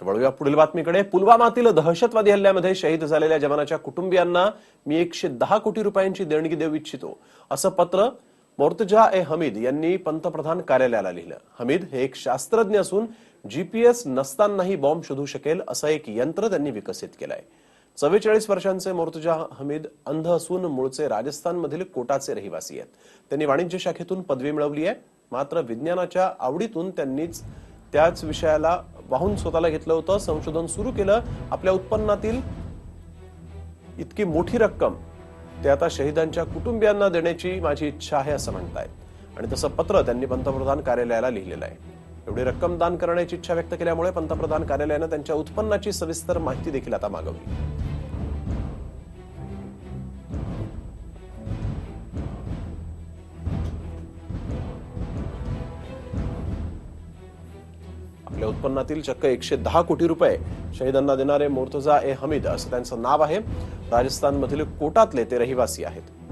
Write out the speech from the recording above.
तर वळूया पुढील बातमीकडे. पुलवामातील दहशतवादी हल्ल्यामध्ये शहीद झालेल्या जवानाच्या कुटुंबियांना मी एकशे दहा कोटी रुपयांची देणगी देऊ इच्छितो. असं पत्र मोर्तजा ए हमीद यांनी पंतप्रधान कार्यालयाला लिहिलं. हमीद हे एक शास्त्रज्ञ असून जीपीएस नसतानाही बॉम्ब शोधू शकेल असं एक यंत्र त्यांनी विकसित केलंय. चव्वेचाळीस वर्षांचे मोर्तजा हमीद अंध असून मूळचे राजस्थानमधील कोटाचे रहिवासी आहेत. त्यांनी वाणिज्य शाखेतून पदवी मिळवली आहे. मात्र विज्ञानाच्या आवडीतून त्यांनीच त्याच विषयाला वाहून स्वतःला घेतलं होतं संशोधन सुरू केलं. आपल्या उत्पन्नातील इतकी मोठी रक्कम ते आता शहीदांच्या कुटुंबियांना देण्याची माझी इच्छा आहे असं म्हणतायत. आणि तसं पत्र त्यांनी पंतप्रधान कार्यालयाला लिहिलेलं आहे. एवढी रक्कम दान करण्याची इच्छा व्यक्त केल्यामुळे पंतप्रधान कार्यालयानं त्यांच्या उत्पन्नाची सविस्तर माहिती देखील आता मागवली. आपल्या उत्पन्नातील चक्क एकशे दहा कोटी रुपये शहीदांना देणारे मोर्तजा ए हमीद असं त्यांचं नाव आहे. राजस्थानमधील कोटातले ते रहिवासी आहेत.